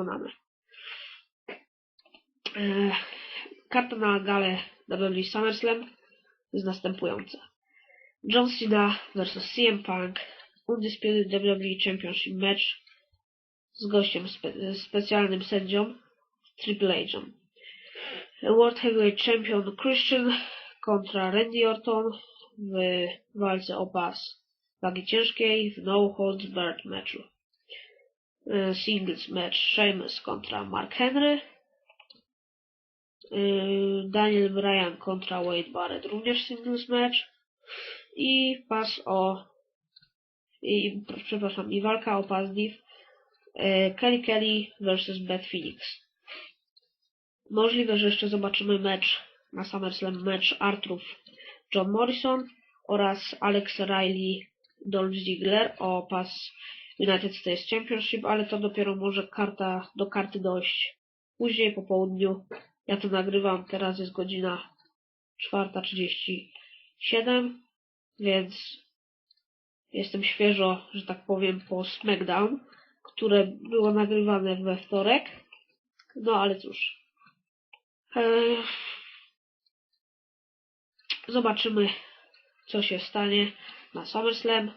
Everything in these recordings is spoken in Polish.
wykonane. E, Karta na galę WWE SummerSlam jest następująca. John Cena vs CM Punk Undisputed WWE Championship Match z gościem spe specjalnym sędzią Triple H'em. World Heavyweight Champion Christian kontra Randy Orton w walce o pas wagi ciężkiej w No Holds Barred matchu. E, Singles match Sheamus kontra Mark Henry. E, Daniel Bryan kontra Wade Barrett również singles match. I pas o i, przepraszam, i walka o pas Div e, Kelly Kelly vs Beth Phoenix. Możliwe, że jeszcze zobaczymy mecz na SummerSlam, mecz Artrów John Morrison oraz Alex Riley Dolph Ziggler o pas United States Championship, ale to dopiero może karta do karty dojść później po południu. Ja to nagrywam, teraz jest godzina 4.37, więc jestem świeżo, że tak powiem, po SmackDown, które było nagrywane we wtorek. No ale cóż. Eee, zobaczymy, co się stanie na SummerSlam.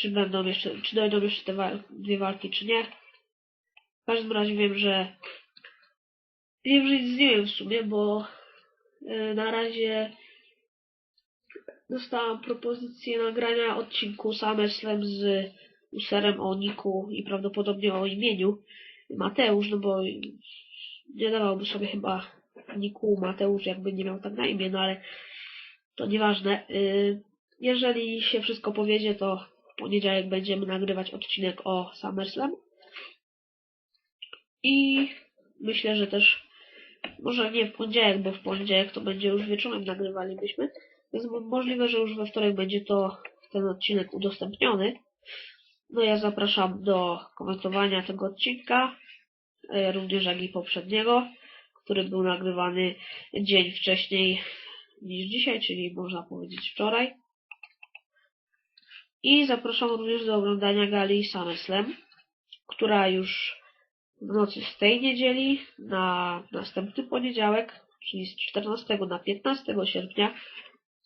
Czy będą jeszcze, czy dojdą jeszcze te dwie walki, czy nie. W każdym razie wiem, że wiem, że nic nie wiem w sumie, bo e, na razie dostałam propozycję nagrania odcinku SummerSlam z userem o niku i prawdopodobnie o imieniu Mateusz, no bo nie dawałby sobie chyba niku Mateusz, jakby nie miał tak na imię, no ale to nieważne. Y, Jeżeli się wszystko powiedzie, to poniedziałek będziemy nagrywać odcinek o SummerSlam. I myślę, że też może nie w poniedziałek, bo w poniedziałek to będzie już wieczorem nagrywalibyśmy. Więc mo- możliwe, że już we wtorek będzie to ten odcinek udostępniony. No ja zapraszam do komentowania tego odcinka, e, również jak i poprzedniego, który był nagrywany dzień wcześniej niż dzisiaj, czyli można powiedzieć wczoraj. I zapraszam również do oglądania gali SummerSlam, która już w nocy z tej niedzieli na następny poniedziałek, czyli z 14 na 15 sierpnia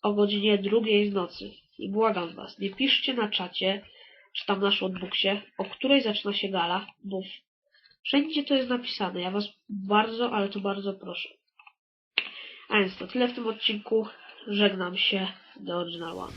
o godzinie drugiej w nocy. I błagam was, nie piszcie na czacie, czy tam na shotbooksie, o której zaczyna się gala, bo wszędzie to jest napisane. Ja was bardzo, ale to bardzo proszę. A więc to tyle w tym odcinku. Żegnam się. The Original One.